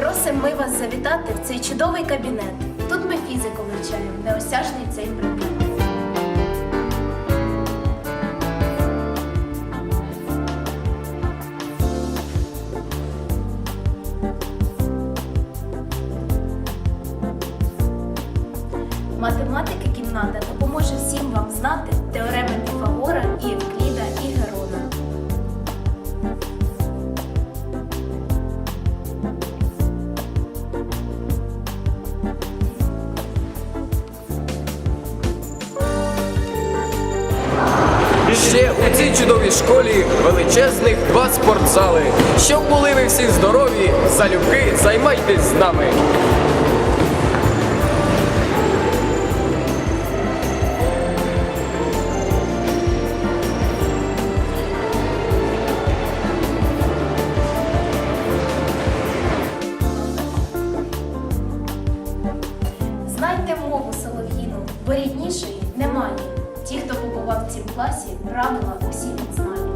Просимо ми вас завітати в цей чудовий кабінет. Тут ми фізику вивчаємо, неосяжний цей предмет. Математики кімната допоможе всім вам знати Ще у цій чудовій школі величезних два спортзали. Щоб були ви всі здорові, залюбки займайтесь з нами. Знайте мову солов'їну, бо ріднішої немає. Класі, правила усім відзнає.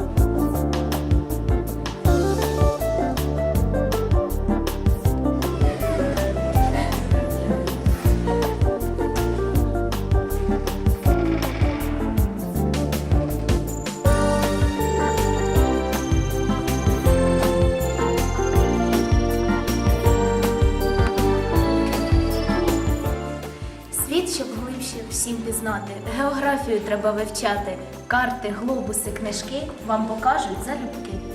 Світ, щоб глибше всім пізнати, географію треба вивчати. Карти, глобуси, книжки вам покажуть залюбки.